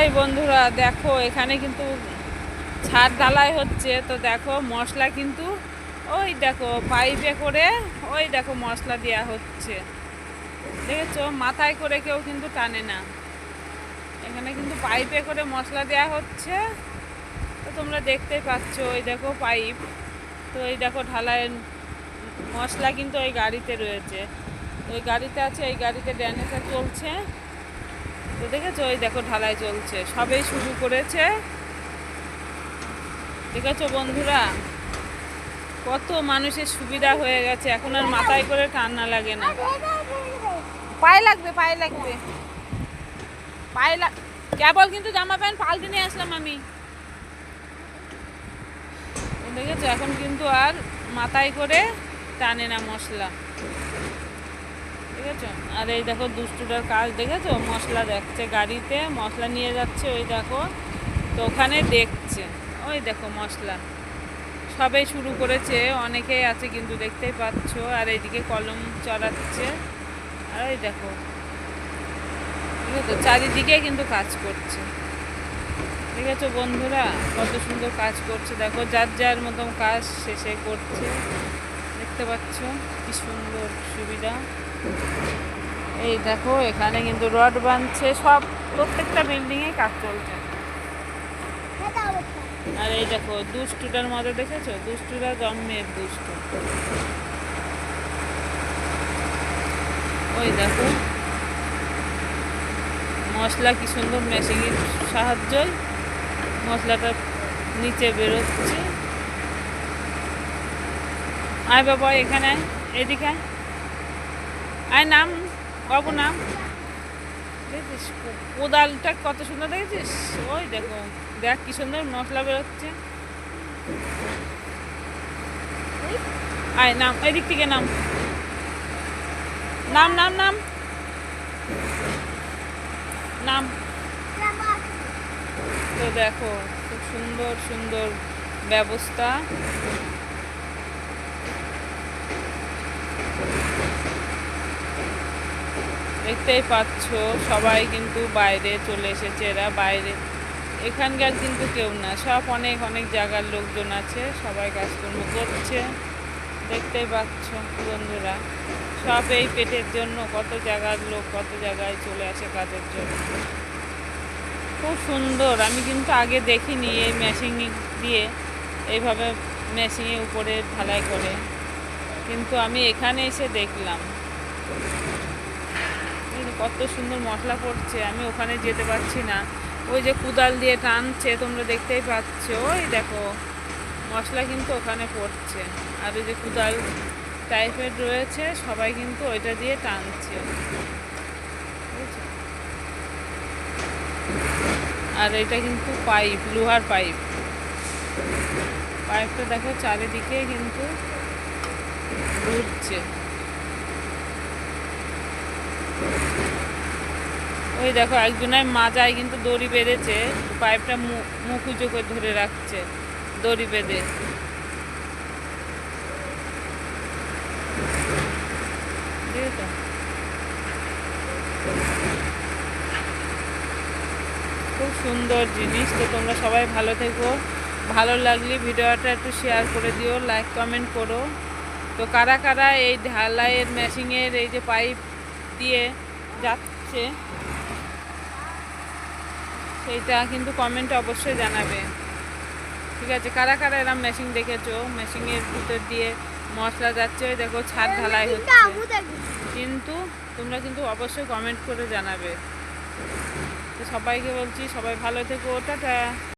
High বন্ধুরা, দেখো, এখানে কিন্তু ছাদ ঢালাই হচ্ছে। তো দেখো, মশলা কিন্তু ওই দেখো, পাইপে করে ওই দেখো মশলা দেওয়া হচ্ছে। দেখেছ? মাথায় করে কেউ কিন্তু টানে না। এখানে কিন্তু পাইপে করে মশলা দেওয়া হচ্ছে। তো তোমরা দেখতেই পাচ্ছ, ওই দেখো পাইপ। তো এই দেখো ঢালাইয়ের মশলা কিন্তু ওই গাড়িতে রয়েছে। ওই গাড়িতে আছে, এই গাড়িতে ড্যানেটা চলছে। তো দেখেছ? ওই দেখো, ঢালাই চলছে। সবেই শুরু করেছে। দেখেছ বন্ধুরা? কত মানুষের সুবিধা হয়ে গেছে। এখন আর মাথায় করে টান্না লাগে না। পায়ে লাগবে পায়ে লাগবে। পায়ে লাগ কেবল কিন্তু জামা প্যান্ট পাল্টে নিয়ে আসলাম আমি। দেখেছ? এখন কিন্তু আর মাথায় করে টানে না মশলা। ঠিক আছে আর এই দেখো দুষ্টুটার কাজ দেখেছ? মশলা দেখছে গাড়িতে, মশলা নিয়ে যাচ্ছে, ওই দেখো। তো ওখানে দেখছে। ওই দেখো মশলা। সবে শুরু করেছে, অনেকেই আছে কিন্তু দেখতেই পাচ্ছ। আর এইদিকে কলম চড়াচ্ছে। আর ওই দেখো। ঠিক আছে চারিদিকে কিন্তু কাজ করছে। ঠিক আছে বন্ধুরা? কত সুন্দর কাজ করছে। দেখো, যার যার মতন কাজ শেষে করছে। দেখতে পাচ্ছ, কি সুন্দর সুবিধা। এই দেখো, এখানে কিন্তু রড বাঁধছে, সব প্রত্যেকটা বিল্ডিংয়ে কাজ চলছে। আর এই দেখো, দুষ্টুটার মতো দেখেছ? দুষ্টুরা জন্মের দুষ্টু। ওই দেখো। মশলা কি সুন্দর মেশিনের সাহায্যই মশলাটা নিচে বেরোচ্ছে। আয় বাবা এখানে আয়, এদিকে আয়। নাম বাবু নাম। দেখেছিস কোদালটা কত সুন্দর দেখেছিস? ওই দেখো দেখ কি সুন্দর মশলা বেরোচ্ছে। আয় নাম এদিক থেকে নাম। নাম নাম নাম। নাম। তো দেখো খুব সুন্দর সুন্দর ব্যবস্থা। দেখতেই পাচ্ছ, সবাই কিন্তু বাইরে চলে এসেছে এরা বাইরে। এখানকার কিন্তু কেউ না, সব অনেক অনেক জায়গার লোকজন আছে, সবাই কাজকর্ম করছে। দেখতেই পাচ্ছ বন্ধুরা, সব এই পেটের জন্য, কত জায়গার লোক, কত জায়গায় চলে আসে কাজের জন্য। খুব সুন্দর, আমি কিন্তু আগে দেখিনি এই মেশিন দিয়ে, এইভাবে মেশিনে উপরে ঢালাই করে। কিন্তু আমি এখানে এসে দেখলাম। কত সুন্দর মশলা পড়ছে, আমি ওখানে যেতে পারছি না। ওই যে কুদাল দিয়ে টানছে, তোমরা দেখতেই পাচ্ছ। ওই দেখো, মশলা কিন্তু ওখানে পড়ছে। আর ওই যে কুদাল টাইপের রয়েছে, সবাই কিন্তু ওইটা দিয়ে টানছে। আর এটা কিন্তু পাইপ, লোহার পাইপ। পাইপটা দেখো, চারিদিকে কিন্তু ঘুরছে। ওই দেখো, একজনের মাজায় কিন্তু দড়ি বেঁধেছে, পাইপটা মুখ উঁচু করে ধরে রাখছে, দড়ি বেঁধে। খুব সুন্দর জিনিস, তো তোমরা সবাই ভালো থেকো। ভালো লাগলে ভিডিওটা একটু শেয়ার করে দিও লাইক কমেন্ট করো। তো কারা কারা এই ঢালাইয়ের মেশিনের এই যে পাইপ দিয়ে যাচ্ছে। সেইটা কিন্তু কমেন্টে অবশ্যই জানাবে। ঠিক আছে, কারা কারা এরম মেশিন দেখেছ? মেশিনের ভিতর দিয়ে মশলা যাচ্ছে দেখো ছাদ ঢালাই হচ্ছে। কিন্তু তোমরা কিন্তু অবশ্যই কমেন্ট করে জানাবে। তো সবাইকে বলছি, সবাই ভালো থেকো, টাটা।